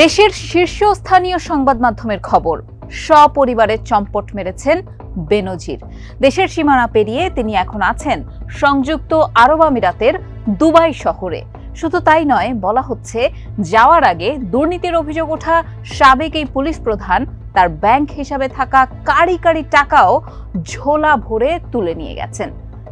দেশের শীর্ষস্থানীয় সংবাদ মাধ্যমের খবর। সপরিবারের চম্পট মেরেছেন বেনজির। দেশের সীমানা পেরিয়ে তিনি এখন আছেন সংযুক্ত আরব আমিরাতের দুবাই শহরে। শুধু তাই নয়, বলা হচ্ছে, যাওয়ার আগে দুর্নীতির অভিযোগ ওঠা সাবেক এই পুলিশ প্রধান তার ব্যাংক হিসাবে থাকা কারি কারি টাকাও ঝোলা ভরে তুলে নিয়ে গেছেন।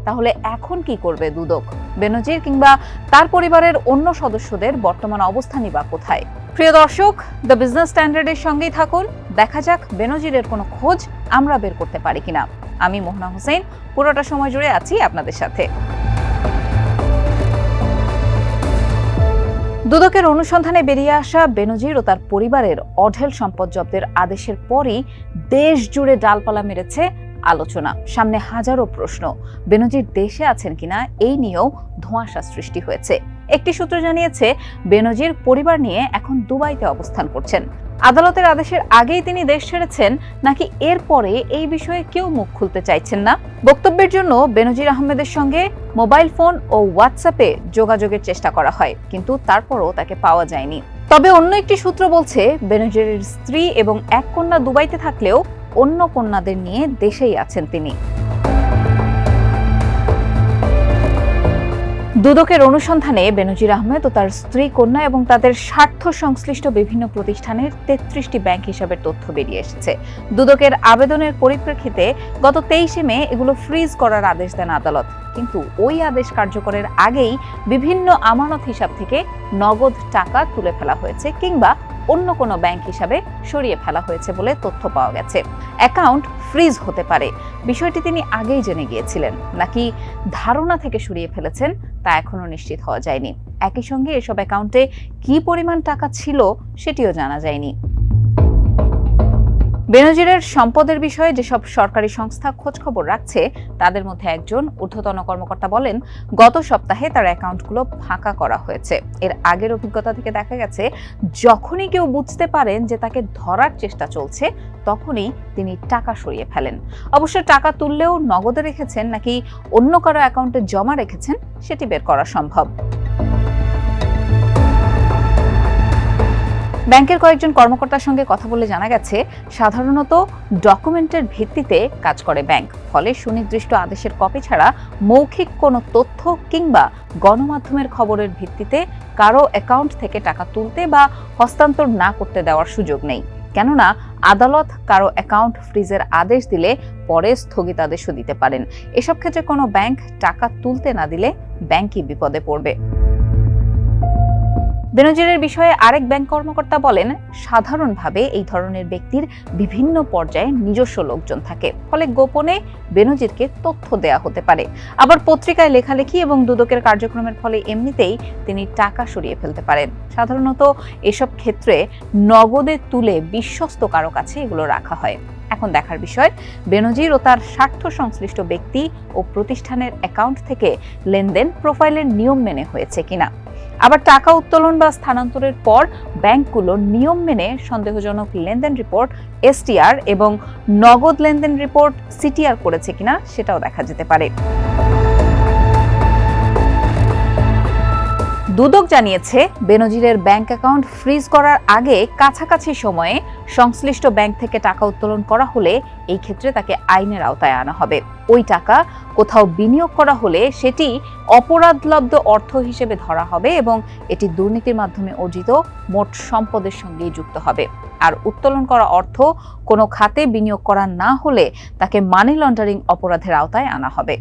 তাহলে এখন কি করবে দুদক, বেনজির কিংবা তার পরিবারের অন্য সদস্যদের বর্তমান অবস্থানই বা কোথায়? প্রিয় দর্শক দ্য বিজনেস স্ট্যান্ডার্ডের সঙ্গেই থাকুন। দেখা যাক বেনজিরের কোনো খোঁজ আমরা বের করতে পারি কিনা। আমি মোহনা হোসেন, পুরোটা সময় জুড়ে আছি আপনাদের সাথে। দুদকের অনুসন্ধানে বেরিয়ে আসা বেনজির ও তার পরিবারের অঢেল সম্পদ জব্দের আদেশের পরই দেশ জুড়ে ডালপালা মেরেছে আলোচনা। সামনে হাজারো প্রশ্ন। বেনজির দেশে আছেন কিনা এই নিয়েও ধোঁয়াশা সৃষ্টি হয়েছে। একটি সূত্র জানিয়েছে, বেনজির পরিবার নিয়ে এখন দুবাইতে অবস্থান করছেন। আদালতের আদেশের আগেই তিনি দেশ ছেড়েছেন, নাকি এরপরে এই বিষয়ে কেউ মুখ খুলতে চাইছেন না? বক্তব্যের জন্য বেনজির আহমেদের সঙ্গে মোবাইল ফোন ও হোয়াটসঅ্যাপে যোগাযোগের চেষ্টা করা হয়, কিন্তু তারপরও তাকে পাওয়া যায়নি। তবে অন্য একটি সূত্র বলছে, বেনজিরের স্ত্রী এবং এক কন্যা দুবাইতে থাকলেও অন্য কন্যাদের নিয়ে দেশেই আছেন তিনি। দুদকের অনুসন্ধানে বেনজির আহমেদ ও তার স্ত্রী কন্যা এবং তাদের স্বার্থ সংশ্লিষ্ট বিভিন্ন প্রতিষ্ঠানের তেত্রিশটি ব্যাংক হিসাবের তথ্য বেরিয়ে এসেছে। দুদকের আবেদনের পরিপ্রেক্ষিতে গত তেইশে মে এগুলো ফ্রিজ করার আদেশ দেন আদালত। কিন্তু ওই আদেশ কার্যকরের আগেই বিভিন্ন আমানত হিসাব থেকে নগদ টাকা তুলে ফেলা হয়েছে কিংবা অন্য কোনো ব্যাংক হিসাবে সরিয়ে ফেলা হয়েছে বলে তথ্য পাওয়া গেছে। অ্যাকাউন্ট ফ্রিজ হতে পারে। বিষয়টি তিনি আগেই জেনে গিয়েছিলেন। নাকি ধারণা থেকে সরিয়ে ফেলেছেন তা এখনও নিশ্চিত হওয়া যায়নি। একই সঙ্গে এসব অ্যাকাউন্টে কি পরিমাণ টাকা ছিল সেটিও জানা যায়নি। বেনজিরের সম্পদের বিষয়ে যেসব সরকারি সংস্থা খোঁজখবর রাখছে, তাদের মধ্যে একজন ঊর্ধ্বতন কর্মকর্তা বলেন, গত সপ্তাহে তার অ্যাকাউন্টগুলো ফাঁকা করা হয়েছে। এর আগের অভিজ্ঞতা থেকে দেখা গেছে, যখনই কেউ বুঝতে পারেন যে তাকে ধরার চেষ্টা চলছে, তখনই তিনি টাকা সরিয়ে ফেলেন। অবশ্য টাকা তুললেও নগদে রেখেছেন নাকি অন্য কারও অ্যাকাউন্টে জমা রেখেছেন, সেটি বের করা সম্ভব। ব্যাংকের কয়েকজন কর্মকর্তার সঙ্গে কথা বলে জানা গেছে, সাধারণত ডকুমেন্টের ভিত্তিতে কাজ করে ব্যাংক। ফলে সুনির্দিষ্ট আদেশের কপি ছাড়া মৌখিক কোনো তথ্য কিংবা গণমাধ্যমের খবরের ভিত্তিতে কারও অ্যাকাউন্ট থেকে টাকা তুলতে বা হস্তান্তর না করতে দেওয়ার সুযোগ নেই। কেননা, আদালত কারও অ্যাকাউন্ট ফ্রিজের আদেশ দিলে পরে স্থগিতাদেশও দিতে পারেন। এসব ক্ষেত্রে কোনো ব্যাংক টাকা তুলতে না দিলে ব্যাংকই বিপদে পড়বে। বেনজিরের বিষয়ে আরেক ব্যাংক কর্মকর্তা বলেন, সাধারণভাবে এই ধরনের ব্যক্তির বিভিন্ন পর্যায়ে নিজস্ব লোকজন থাকে। ফলে গোপনে বেনজিরকে তথ্য দেয়া হতে পারে। আবার পত্রিকায় লেখালেখি এবং দুদকের কার্যক্রমের ফলে এমনিতেই তিনি টাকা সরিয়ে ফেলতে পারেন। সাধারণত এসব ক্ষেত্রে নগদে তুলে বিশ্বস্ত কারও কাছে এগুলো রাখা হয়। এখন দেখার বিষয়, বেনজির ও তার স্বার্থ সংশ্লিষ্ট ব্যক্তি ও প্রতিষ্ঠানের অ্যাকাউন্ট থেকে লেনদেন প্রোফাইলের নিয়ম মেনে হয়েছে কিনা। আবার টাকা উত্তোলন বা স্থানান্তরের পর ব্যাংকগুলো নিয়ম মেনে সন্দেহজনক লেনদেন রিপোর্ট, এসটিআর এবং নগদ লেনদেন রিপোর্ট, সিটিআর করেছে কিনা সেটাও দেখা যেতে পারে। দুদক জানিয়েছে, বেনজিরের ব্যাংক অ্যাকাউন্ট ফ্রিজ করার আগে কাছাকাছি সময়ে সংশ্লিষ্ট ব্যাংক থেকে টাকা উত্তোলন করা হলে এই ক্ষেত্রে তাকে আইনের আওতায় আনা হবে। ওই টাকা কোথাও বিনিয়োগ করা হলে সেটি অপরাধলব্ধ অর্থ হিসেবে ধরা হবে এবং এটি দুর্নীতির মাধ্যমে অর্জিত মোট সম্পদের সঙ্গেই যুক্ত হবে। আর উত্তোলন করা অর্থ কোনো খাতে বিনিয়োগ করা না হলে তাকে মানি লন্ডারিং অপরাধের আওতায় আনা হবে।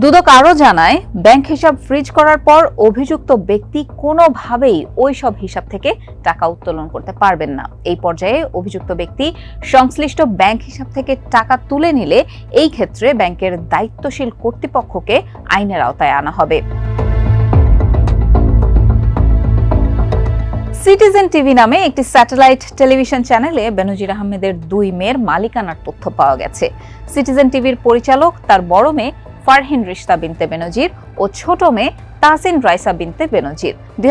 দুদক আরও জানায়, ব্যাংক হিসাব ফ্রিজ করার পর অভিযুক্ত ব্যক্তি কোনোভাবেই ওই সব হিসাব থেকে টাকা উত্তোলন করতে পারবেন না। এই পর্যায়ে অভিযুক্ত ব্যক্তি সংশ্লিষ্ট ব্যাংক হিসাব থেকে টাকা তুলে নিলে এই ক্ষেত্রে ব্যাংকের দায়িত্বশীল কর্তৃপক্ষকে আইনের আওতায় আনা হবে। সিটিজেন টিভি নামে একটি স্যাটেলাইট টেলিভিশন চ্যানেলে বেনজির আহমেদের দুই মেয়ের মালিকানার তথ্য পাওয়া গেছে। সিটিজেন টিভির পরিচালক, তার বড় মেয়ে ফারহিন রিশতা বিনতে বেনজির ও ছোট মেয়ে তাসিন রাইসা বিনতে বেনজির। দুই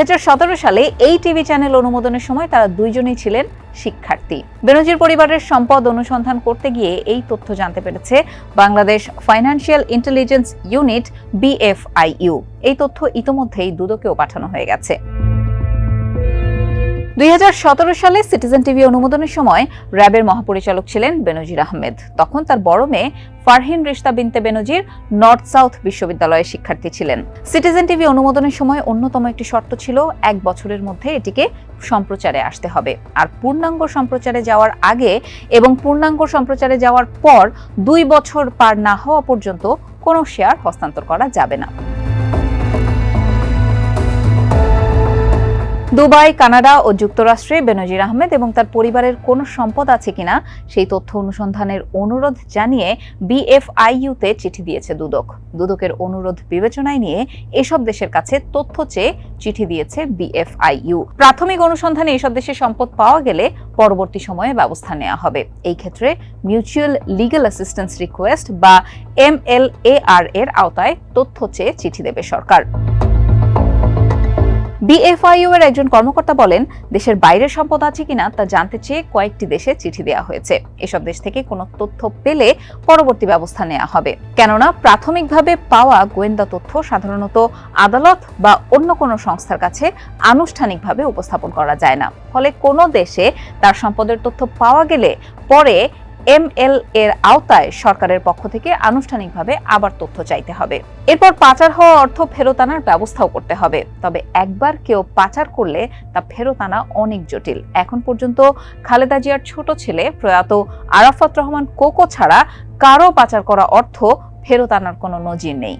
সালে এই টিভি চ্যানেল অনুমোদনের সময় তারা দুইজনেই ছিলেন শিক্ষার্থী। বেনজির পরিবারের সম্পদ অনুসন্ধান করতে গিয়ে এই তথ্য জানতে পেরেছে Bangladesh financial intelligence unit, BFIU. এই তথ্য ইতোমধ্যেই দুদকেও পাঠানো হয়ে গেছে। দুই সালে সিটিজেন টিভি অনুমোদনের সময় র্যাবের মহাপরিচালক ছিলেন বেনজির আহমেদ। তখন তার বড় মেয়ে ফারহিন রিশতা বিনতে বেনজির নর্থ সাউথ বিশ্ববিদ্যালয়ের শিক্ষার্থী ছিলেন। সিটিজেন টিভি অনুমোদনের সময় অন্যতম একটি শর্ত ছিল, এক বছরের মধ্যে এটিকে সম্প্রচারে আসতে হবে। আর পূর্ণাঙ্গ সম্প্রচারে যাওয়ার আগে এবং পূর্ণাঙ্গ সম্প্রচারে যাওয়ার পর দুই বছর পার না হওয়া পর্যন্ত কোনো শেয়ার হস্তান্তর করা যাবে না। দুবাই, কানাডা ও যুক্তরাষ্ট্রে বেনজির আহমেদ এবং তার পরিবারের কোনো সম্পদ আছে কিনা সেই তথ্য অনুসন্ধানের অনুরোধ জানিয়ে বিএফআইইউতে চিঠি দিয়েছে দুদক। দুদকের অনুরোধ বিবেচনায় নিয়ে এসব দেশের কাছে তথ্য চেয়ে চিঠি দিয়েছে বিএফআইইউ। প্রাথমিক অনুসন্ধানে এসব দেশের সম্পদ পাওয়া গেলে পরবর্তী সময়ে ব্যবস্থা নেওয়া হবে। এই ক্ষেত্রে মিউচুয়াল লিগ্যাল অ্যাসিস্ট্যান্স রিকোয়েস্ট বা এমএলএআর এর আওতায় তথ্য চেয়ে চিঠি দেবে সরকার। বিএফআইইউ এর একজন কর্মকর্তা বলেন, দেশের বাইরের সম্পদ আছে কিনা তা জানতে চেয়ে কয়েকটি দেশে চিঠি দেওয়া হয়েছে। এসব দেশ থেকে কোনো তথ্য পেলে পরবর্তী ব্যবস্থা নেওয়া হবে। কেননা, প্রাথমিকভাবে পাওয়া গোয়েন্দা তথ্য সাধারণত আদালত বা অন্য কোনো সংস্থার কাছে আনুষ্ঠানিকভাবে উপস্থাপন করা যায় না। ফলে কোনো দেশে তার সম্পদের তথ্য পাওয়া গেলে পরে এমএল এর আওতায় সরকারের পক্ষ থেকে আনুষ্ঠানিকভাবে আবার তথ্য চাইতে হবে। এরপর পাচার হওয়া অর্থ ফেরত আনার ব্যবস্থাও করতে হবে। তবে একবার কেউ পাচার করলে তা ফেরত আনা অনেক জটিল। এখন পর্যন্ত খালেদা জিয়ার ছোট ছেলে প্রয়াত আরাফাত রহমান কোকো ছাড়া কারও পাচার করা অর্থ ফেরত আনার কোনো নজির নেই।